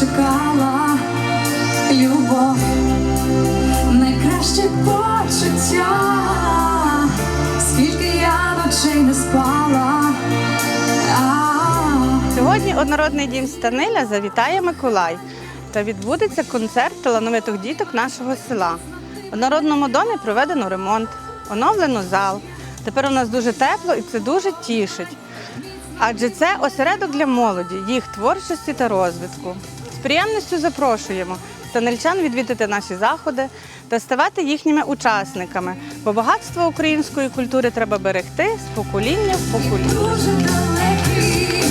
чекала любов, найкраще почуття, скільки я ночей не спала. Сьогодні однородний дім Станиля завітає Миколай та відбудеться концерт талановитих діток нашого села. В однородному домі проведено ремонт, оновлено зал. Тепер у нас дуже тепло і це дуже тішить. Адже це осередок для молоді, їх творчості та розвитку. Приємністю запрошуємо станельчан відвідати наші заходи та ставати їхніми учасниками, бо багатство української культури треба берегти з покоління в покоління. дуже далекий,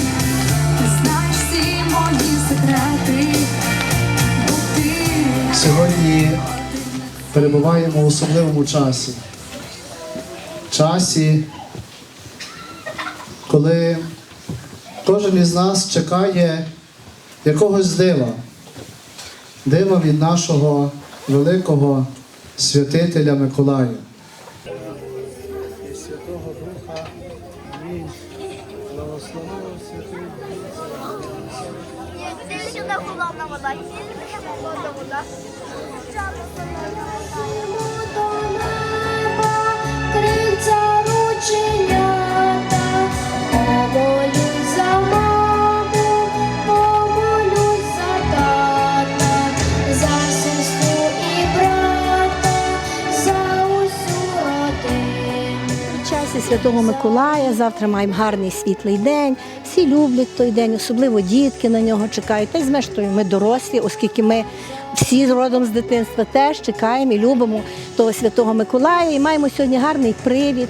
ти мої секрети, Сьогодні перебуваємо в особливому часі. Часі, коли кожен із нас чекає якогось дива, дива від нашого великого святителя Миколая. Святого Духа. Амінь. Благословив святий вода, вода. Святого Миколая завтра маємо гарний світлий день. Всі люблять той день, особливо дітки на нього чекають. Та й зрештою ми дорослі, оскільки ми всі родом з дитинства теж чекаємо і любимо того Святого Миколая. І маємо сьогодні гарний привід.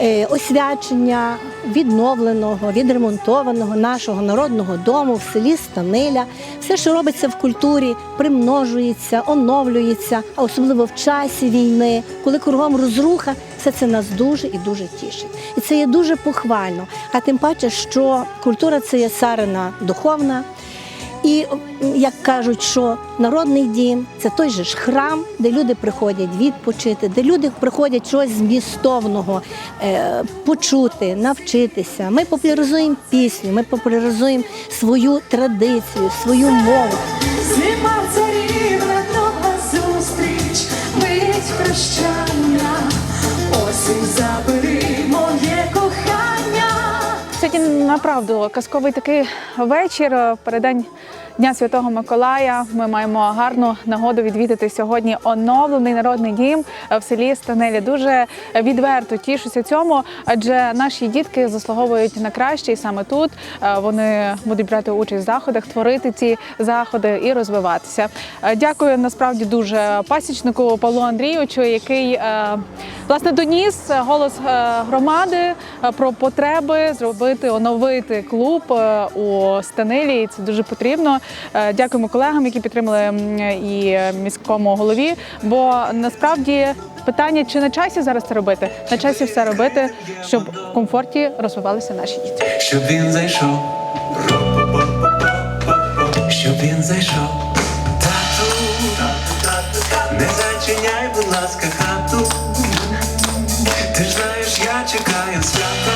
е, Освячення відновленого, відремонтованого нашого народного дому в селі Станиля. Все, що робиться в культурі, примножується, оновлюється, а особливо в часі війни, коли кругом розруха, все це нас дуже і дуже тішить. І це є дуже похвально. А тим паче, що культура це є царина духовна. І як кажуть, що народний дім це той же ж храм, де люди приходять відпочити, де люди приходять щось змістовного е, почути, навчитися. Ми популяризуємо пісню, ми популяризуємо свою традицію, свою мову. Направду казковий такий вечір. е, Передень Дня Святого Миколая. Ми маємо гарну нагоду відвідати сьогодні оновлений народний дім в селі Станелі. Дуже відверто тішуся цьому, адже наші дітки заслуговують на краще, і саме тут е, вони будуть брати участь в заходах, творити ці заходи і розвиватися. Е, Дякую насправді дуже пасічнику Павлу Андрійовичу, який е, власне доніс голос громади про потреби зробити, оновити клуб у Станилі. І Це дуже потрібно. Е, Дякуємо колегам, які підтримали і міському голові. Бо насправді питання, чи на часі зараз це робити? На часі все робити, щоб в комфорті розвивалися наші діти. щоб він зайшов, щоб він зайшов, тату, не зачиняй, будь ласка, хату. Ти знаєш, я чекаю свята,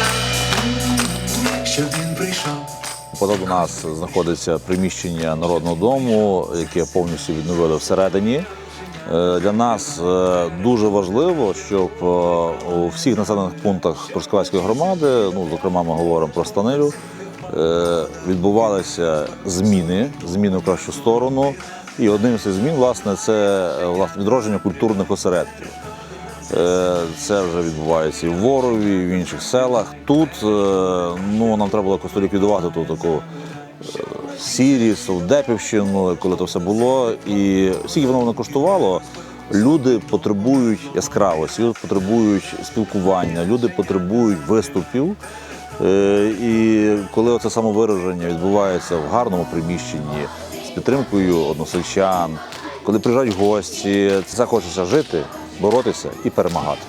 Позаду нас знаходиться приміщення народного дому, яке повністю відновили всередині. Е, Для нас е, дуже важливо, щоб е, у всіх населених пунктах Трускавецької громади, ну зокрема, ми говоримо про Станилю, відбувалися зміни, зміни в кращу сторону. І одним з цих змін, власне, це власне відродження культурних осередків. Е, Це вже відбувається і в Ворові, і в інших селах. Тут е, ну, нам треба було якось ліквідувати ту таку е, сірість, Совдепівщину, коли це все було. І скільки воно воно коштувало, люди потребують яскравості, люди потребують спілкування, люди потребують виступів. І коли це самовираження відбувається в гарному приміщенні з підтримкою односельчан, коли приїжджають гості, це хочеться жити, боротися і перемагати.